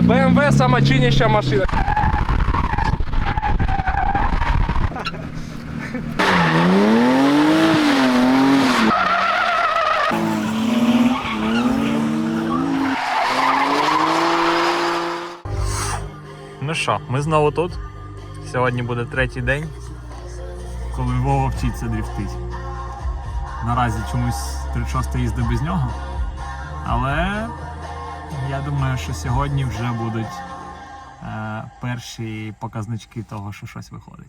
BMW сама чиняща машина. Ну що, ми знову тут. Сьогодні буде третій день, коли Вова вчиться дріфтить. Наразі чомусь 36 їздив без нього. Але я думаю, що сьогодні вже будуть е, перші показнички того, що щось виходить.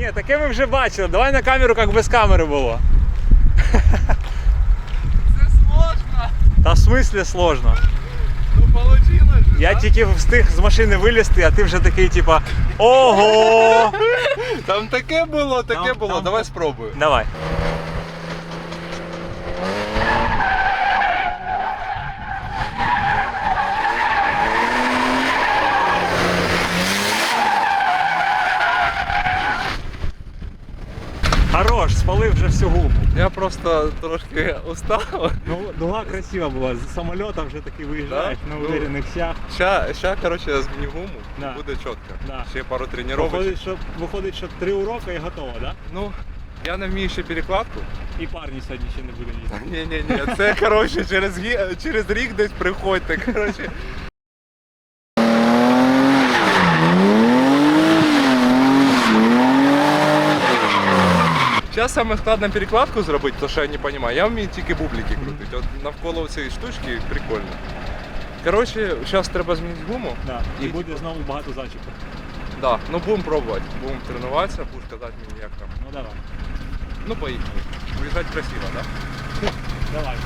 Ні, таке ми вже бачили. Давай на камеру, як без камери було. Це сложно. Та в смислі сложно. Ну вийшло. Я тільки встиг з машини вилізти, а ти вже такий, типа, ого! Там таке було, таке Там- було. там- Давай спробую. Давай. Гуму. Я просто трошки устав. Ну, дуга красива була, з самольота вже таки виїжджаєш Да? на Ну, уверених щах. Ща, ща, короче, я зміню гуму, Да. буде чітко. Да. Ще пару тренувань. Виходить, що, виходить, що три уроки і готово, да? Ну, я не вмію ще перекладку. І парні сьогодні ще не буде їздити. Ні, ні, ні, це коротше через, через рік десь приходьте. Коротше. Зараз саме складно перекладку зробити, тому що я не розумію. Я вмію тільки бублики крутити. От навколо цієї штучки прикольно. Коротше, зараз треба змінити гуму. Да. І буде знову багато зачіпів. Да, ну будемо пробувати. Будемо тренуватися, будеш казати мені як там. Ну давай. Ну поїхали. Виїжджати красиво, так? Да? Давай.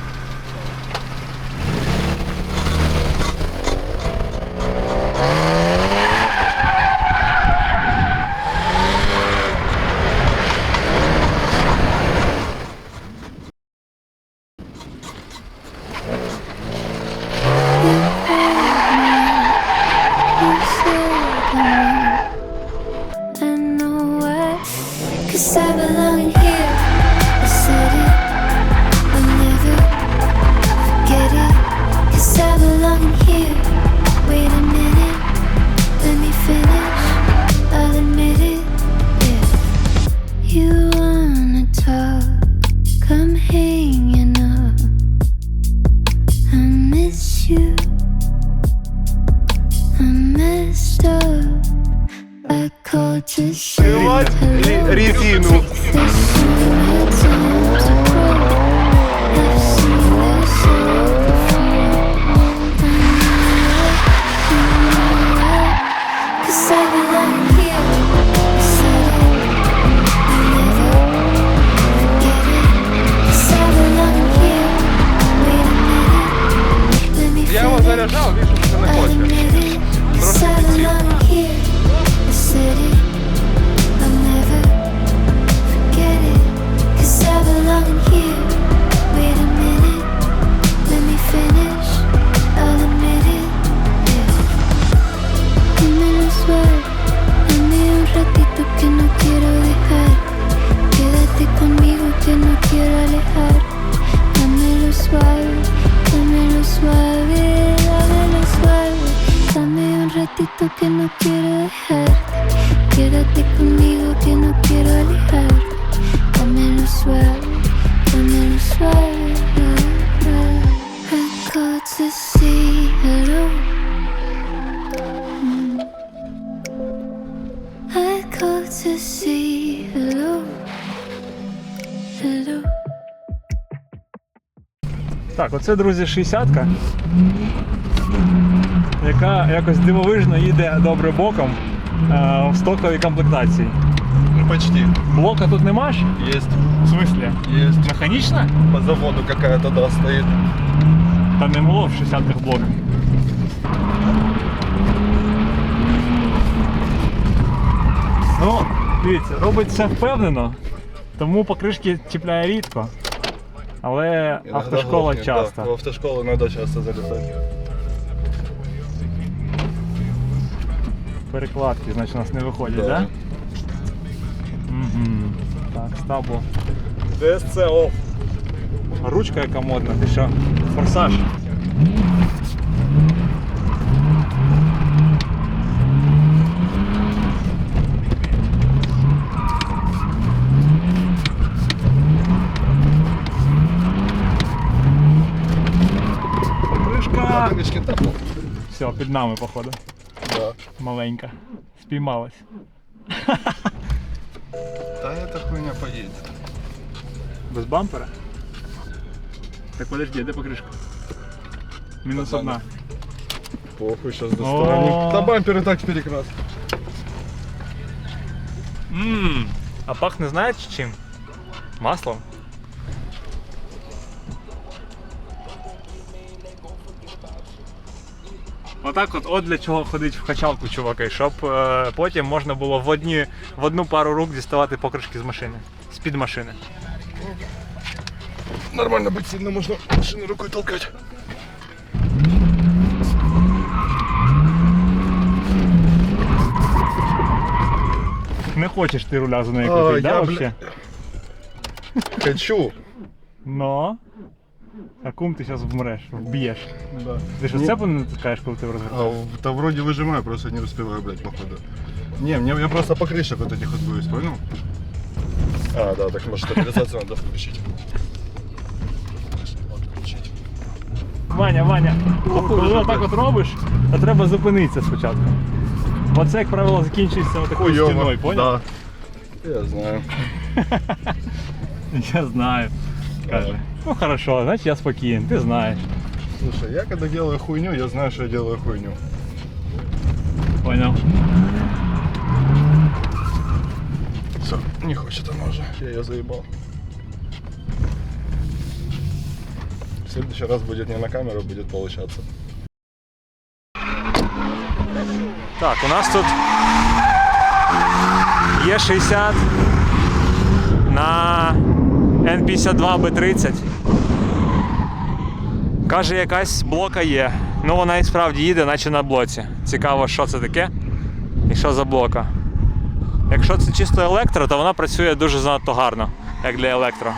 Hello. резину. Так, оце, друзі, 60-ка, яка якось дивовижно їде добре боком е, в стоковій комплектації. Ну почти. Блока тут нема ж? Есть. В смислі? Есть. Механічна? По заводу какая-то, да, стоит. Та не було в 60-х блоках. Ну, дивіться, робить все впевнено, тому покришки чіпляє рідко. Але Иногда автошкола глохнет, часто. Да. В автошколу иногда часто залетать. Перекладки, значить, у нас не виходять, так? Да. Угу. Так, стабло. DSC off. Ручка яка модна, ти що? Форсаж. Все, під нами, походу. Да. Маленька. Спіймалась. Да эта хуйня поедет. Без бампера? Так подожди, де покришка? Мінус Та одна. Похуй, сейчас О. достанем. Да бампер и так перекрас. Ммм. А пахне знаєш чим? Маслом. Отак от, от для чого ходить в качалку, чуваки, щоб е, потім можна було в, одні, в одну пару рук діставати покришки з машини. З-під машини. Нормально быть сильно можно машину рукой толкать. Не хочеш ти руля за нею крутити, да, я, вообще? Хочу. Но. А кум ти зараз вмреш, вб'єш. Да. Ти що Ні. цепу не натискаєш, коли ти в розгорі? А, в- да вроде выжимаю, просто не успеваю, блядь, походу. Не, мне я просто покрышек вот этих вот боюсь, понял? А, да, так может стабилизацию надо включить. Отключить. Ваня, Ваня, коли отак от робиш, то треба зупинитися спочатку. Оце, як правило, закінчується отакою Хуёво. стіною, поняв? Да. Я знаю. Я знаю. Каже. Ну хорошо, значить я спокійний, ти знаєш. Слушай, я когда делаю хуйню, я знаю, что я делаю хуйню. Поняв. Все, не хочет она уже. Я ее заебал. В следующий раз будет не на камеру, будет получаться. Так, у нас тут є 60 на N52B30. Каже, якась блока є. Ну вона і справді їде, наче на блоці. Цікаво, що це таке і що за блока. Якщо це чисто електро, то вона працює дуже занадто гарно, як для електро.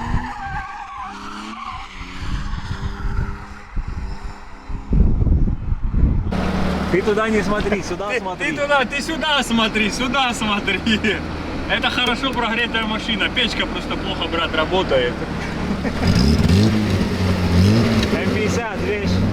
Ты туда не смотри, сюда смотри. Ты туда, ты сюда смотри, сюда смотри. Это хорошо прогретая машина. Печка просто плохо, брат, работает. М50 вещь.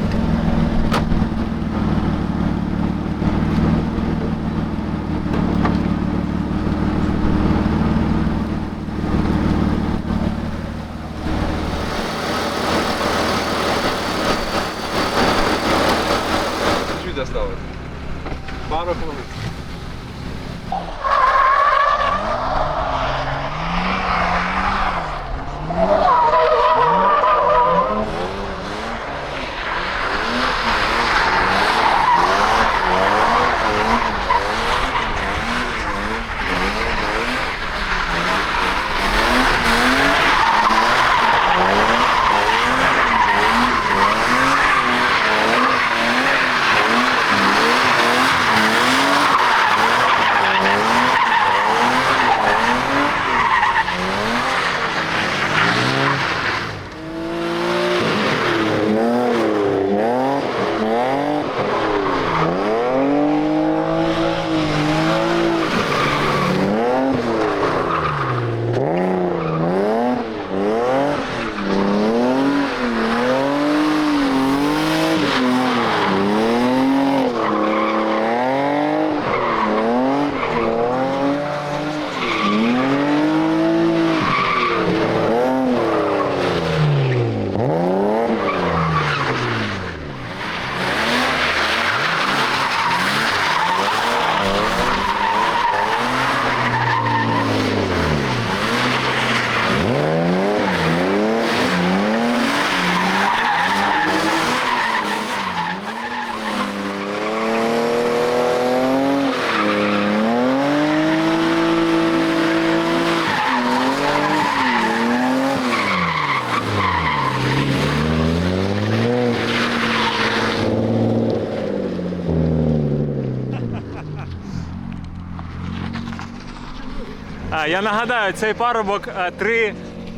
Я нагадаю, цей парубок три,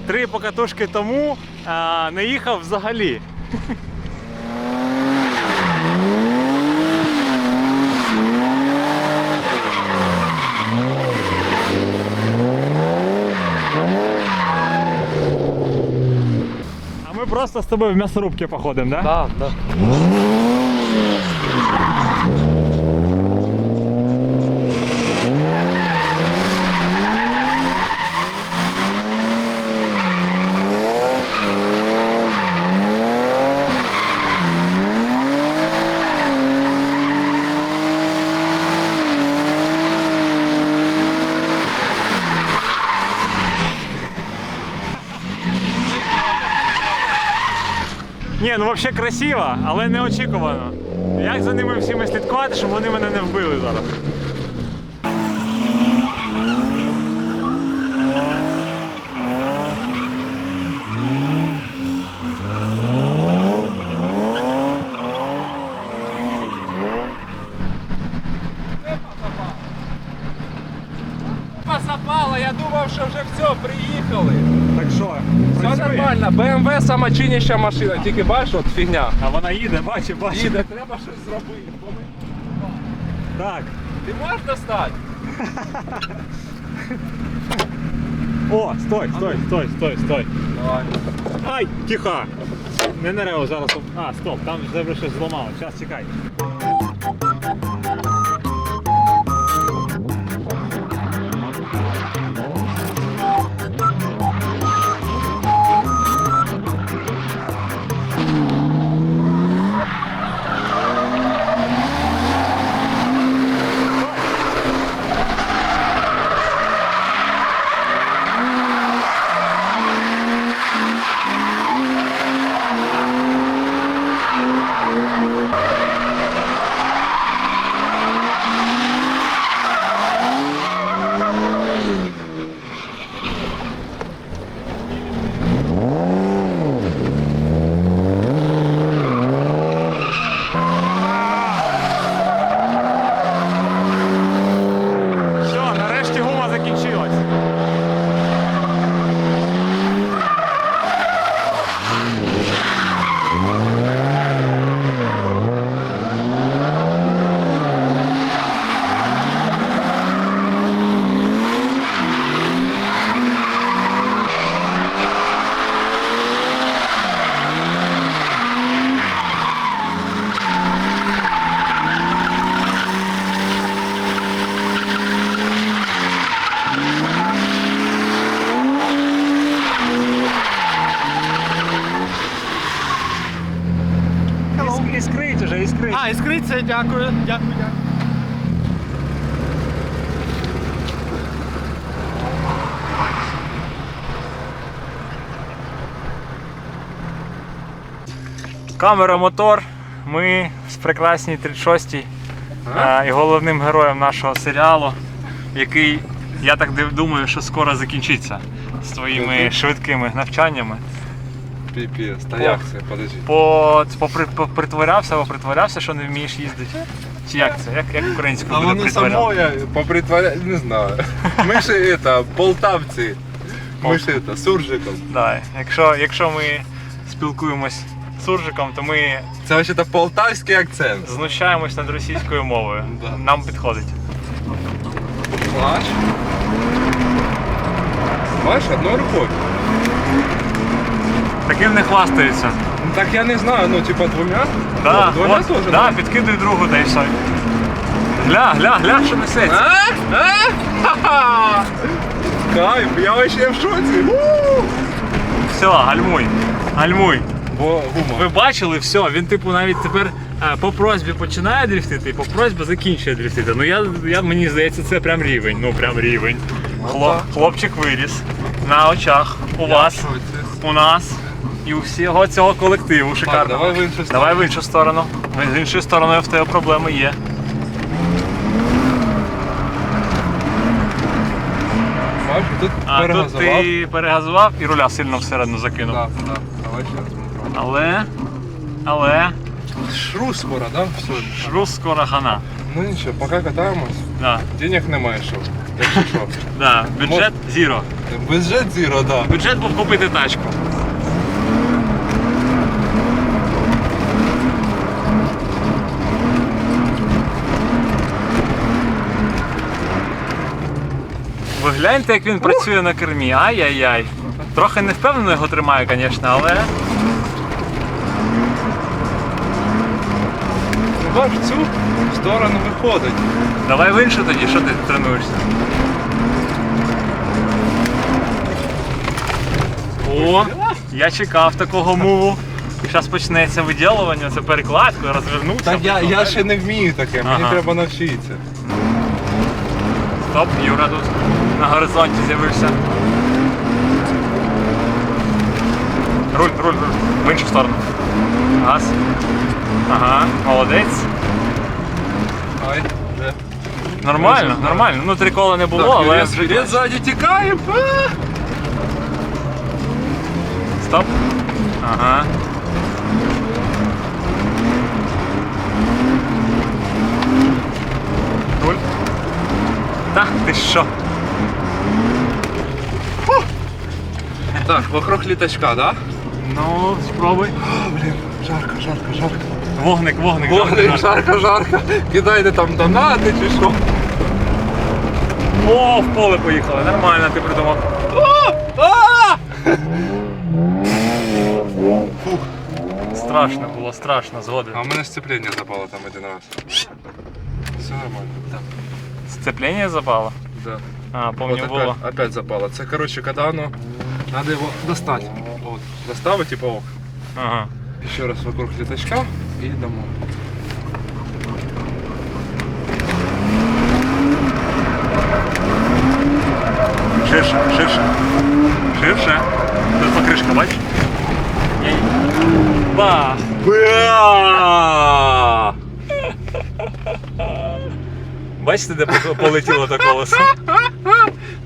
три покатушки тому не їхав взагалі. А ми просто з тобою в м'ясорубки походимо, так? Да? Да, да. Ну взагалі красиво, але неочікувано. Як за ними всіми слідкувати, щоб вони мене не вбили зараз? Посапало, я думав, що вже все, приїхали. Так що, Все нормально, BMW сама чиняща машина, тільки бачиш, от фігня. А вона їде, бачу, бачу. Їде, треба щось зробити. бо ми- Так. Ти можеш достати? О, стой, стой, стой, стой, стой. Давай. Ай, тихо. Не нерево зараз. А, стоп, там вже щось зламало. Зараз чекай. Іс- Іскрить уже, іскрить. А, іскриться, дякую, дякую, дякую. Камера, мотор. Ми в прекрасній 36-й е, і головним героєм нашого серіалу, який, я так думаю, що скоро закінчиться з твоїми швидкими навчаннями. Піпець, та як це, подожди. По, попри, попритворявся, попритворявся, що не вмієш їздити. Чи як це? Як, як українською А буде воно притворяв? само я попритворя... не знаю. Ми ж это, полтавці. Ми ж это, суржиком. Да. Якщо, якщо ми спілкуємось з суржиком, то ми Це вообще-то полтавський акцент. знущаємось над російською мовою. Да. Нам підходить. Плач. Бачиш, одною рукою. Таким не хвастаються. Ну так я не знаю, ну типа двома? Да, Ну, двома от, теж. да, підкидуй другу, та й все. Гля, гля, гля, що несеться. А? А? Ха-ха! Кайф, я вообще в шоці. У! Все, гальмуй. Гальмуй. Бо гума. Ви бачили, все, він типу навіть тепер е, по просьбі починає дрифтити, і по просьбі закінчує дрифтити. Ну я, я мені здається, це прям рівень. Ну прям рівень. Хлоп, хлопчик виріс на очах у вас, у нас і у всього цього колективу. Шикарно. давай в іншу сторону. Давай в іншу сторону. З іншою стороною в тебе проблеми є. Бачиш, тут А тут перегазував. ти перегазував і руля сильно всередину закинув. Да, да. Давай ще раз попробуємо. Але. Але. Шру скоро, да? Все. Шрус скоро хана. Ну нічого, поки катаємось. Да. Денег немає, що. Якщо що. Да, бюджет зіро. Бюджет зіро, да. Бюджет був купити тачку. Гляньте, як він працює на кермі. Ай-яй-яй. Трохи невпевнено його тримає, звісно, але. Бач, в цю сторону виходить. Давай в іншу тоді, що ти тренуєшся? О, я чекав такого муву. Зараз почнеться виділування, це перекладка, розвернувся. Так я, я ще не вмію таке, мені Ага. треба навчитися. Стоп, Юра тут на горизонті з'явився. Руль, руль, руль. В іншу сторону. Газ. Ага, молодець. Ай, де? Нормально, нормально. Ну, три кола не було, але. Вперед, ззаді тікаємо. Стоп. Ага. Руль. Та ти що? Так, вокруг літачка, да? Ну, спробуй. О, блін, жарко, жарко, жарко. Вогник, вогник. Вогник, жарко, жарко. Кидайте там донати чи що. О, в поле поїхали. Нормально ти придумав. Фух. Страшно було, страшно, згоден. А у мене сцеплення запало там один раз. Все нормально. Так. Сцепление запало? Да. А, помню, Вот було. опять, опять запало. Це, короче, когда оно... Надо его достать. Вот. Доставить и паук. Ага. Еще раз вокруг летачка и домой. Ширше, ширше. Ширше. Тут покришка, бачиш? Бах! Бля! Бачите, де по- полетіло то колесо?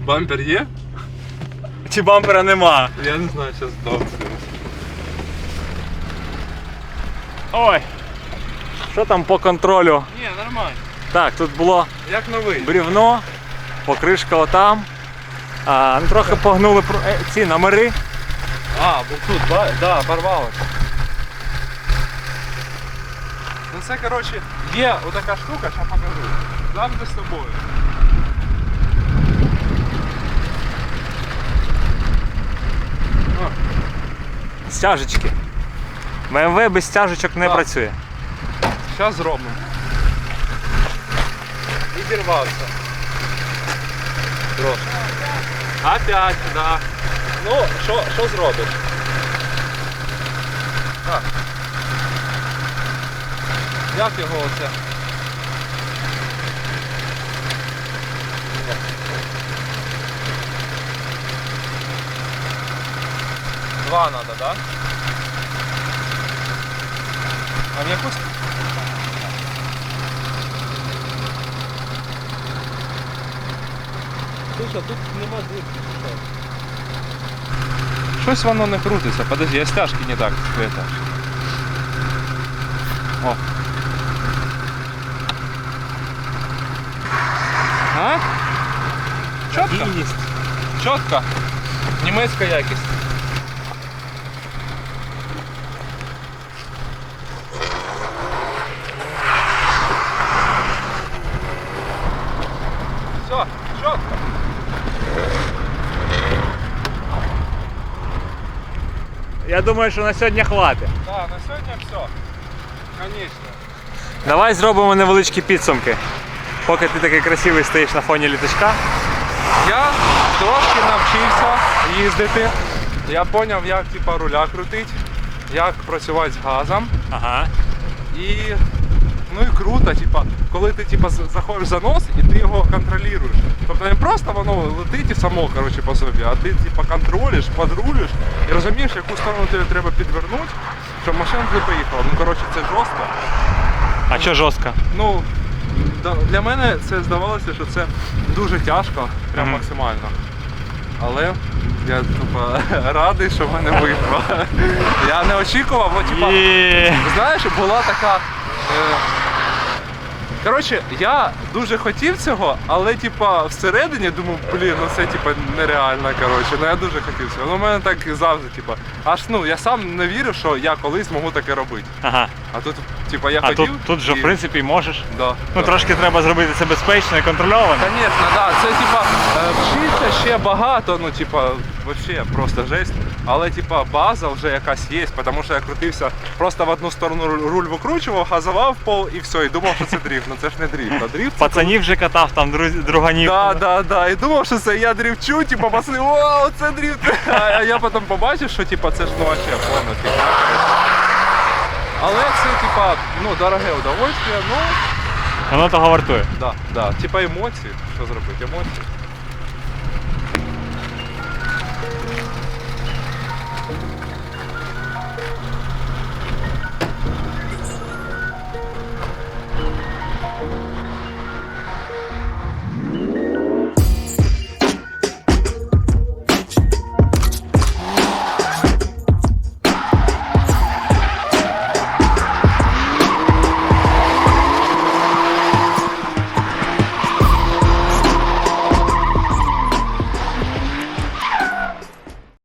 Бампер є? Чи бампера нема? Я не знаю, сейчас дам. Ой! Що там по контролю? Не, нормально. Так, тут було Як новий. брівно, покришка отам. А, ну, трохи погнули про- е, ці номери. А, бо тут, да, да, порвалось. Ну це, коротше, є отака штука, що покажу. Завжди з тобою. Стяжечки. BMW без стяжечок не Так. працює. Зараз зробимо. Відірвався. Трошки. Опять, да. Ну, що, що зробиш? Так. Як його оце? Два надо, да? А в яку с- Слушай, тут нема дирки. Щось воно не крутиться. Подожди, я стяжки не так. Это. О. А? Чітко? Чітко. Німецька якість. Я думаю, що на сьогодні хватить. Так, на сьогодні все. Звісно. Давай зробимо невеличкі підсумки. Поки ти такий красивий стоїш на фоні літачка. Я трошки навчився їздити. Я зрозумів, як типа, руля крутити, як працювати з газом. Ага. І ну і круто, типа, коли ти типа, заходиш за нос і ти його контролюєш. Тобто не просто воно летить і само коротше, по собі, а ти типа, контролюєш, подрулюєш і розумієш, яку сторону тобі треба підвернути, щоб машина не поїхала. Ну коротше, це жорстко. А що жорстко? Ну, для мене це здавалося, що це дуже тяжко, прям Мгм. максимально. Але я тупо радий, що в мене вийшло. Я не очікував, бо типа, знаєш, була така. Коротше, я дуже хотів цього, але типа всередині думав, блін, ну це типа нереально. Коротше, ну я дуже хотів цього. Ну, в мене так завжди, типа, аж ну я сам не вірю, що я колись можу таке робити. Ага. А тут, типа, я А хотів. тут, тут же, і- в принципі, можеш. Да, Ну, да. трошки треба зробити це безпечно і контрольовано. Конечно, да. Це типа е, вчиться ще багато, ну типа, вообще просто жесть. Але типа база вже якась є, тому що я крутився просто в одну сторону руль руль викручував, газував пол і все, і думав, що це дріфт. Ну це ж не дріфт, а дріфт. це Пацанів вже катав, там друз... друганів. Да, да, да. І думав, що це я дрівчу, типа пацани, вау, це дріфт. А я потім побачив, що типа це ж ну вообще повна фігня. коротше. Але це типа, ну, дороге удовольствие, ну Воно того вартує. да, да. Типа емоції. Що зробити? Емоції.